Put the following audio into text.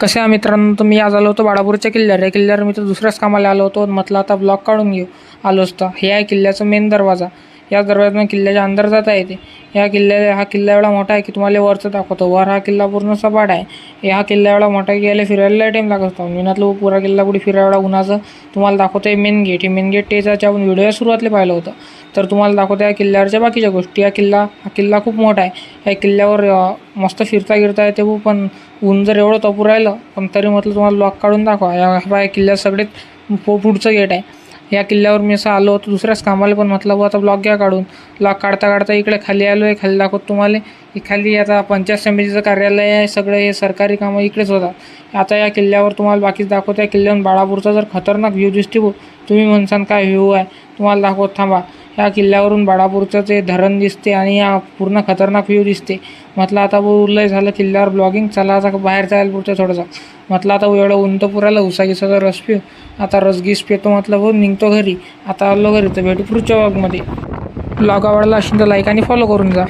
कसे आहे मित्रांनो? तर मी आज आलो होतो बाळापूरच्या किल्ल्यावर. या किल्ल्यावर मी तर दुसऱ्याच कामाला आलो होतो. म्हटलं आता ब्लॉक काढून घेऊ. आलो असता. हे आहे किल्ल्याचा मेन दरवाजा. या दरवाज्यातून किल्ल्याच्या अंदर जाता येते. या किल्ल्याला हा किल्ला एवढा मोठा आहे की तुम्हाला वरचं दाखवतो. वर हा किल्ला पूर्ण सपाट आहे. हा किल्ला एवढा मोठा आहे की याला फिरायला टाईम लागत असतो. मी पुरा किल्ला कुठे फिरायला एवढा उन्हाचं तुम्हाला दाखवतो आहे मेन गेट हे मेन गेट टेचाच्या आपण व्हिडिओ सुरुवातले पाहिलं होतं. तर तुम्हाला दाखवतो या किल्ल्यावरच्या बाकीच्या गोष्टी. या किल्ला हा किल्ला खूप मोठा आहे. या किल्ल्यावर मस्त फिरता गिरता येते व पण ऊन जर एवढं तपू राहिलं पण तरी म्हटलं तुम्हाला लॉक काढून दाखवा. या किल्ल्यात सगळेच पुढचं गेट आहे. या किल्ल्यावर मी असं आलो होतो दुसऱ्याच कामाला पण म्हटलं बुवा आता ब्लॉग घ्या काढून. ब्लॉग काढता काढता इकडे खाली आलो आहे खाली दाखवतो तुम्हाला. की खाली आता पंचायत समितीचं कार्यालय आहे सगळं हे सरकारी कामं इकडेच होतात. आता या किल्ल्यावर तुम्हाला बाकीच दाखवतो. या किल्ल्यावर बाळापूरचा जर खतरनाक व्ह्यू दिसते तुम्ही म्हणसान काय व्ह्यू आहे तुम्हाला दाखवत थांबा. या किल्ल्यावरून बाळापूरचं ते धरण दिसते आणि या पूर्ण खतरनाक व्ह्यू दिसते. म्हटलं आता भाऊ लय झालं किल्ल्यावर ब्लॉगिंग चला आता बाहेर जायला पुढचं थोडंसं. म्हटलं आता एवढं ऊन तर रस पिऊ. आता रसगीस पितो म्हटलं भाऊ निघतो घरी. आता आलो घरी तर भेटू पुढच्या ब्लॉगमध्ये ब्लॉग आवडला असेल तर लाईक आणि फॉलो करून जा.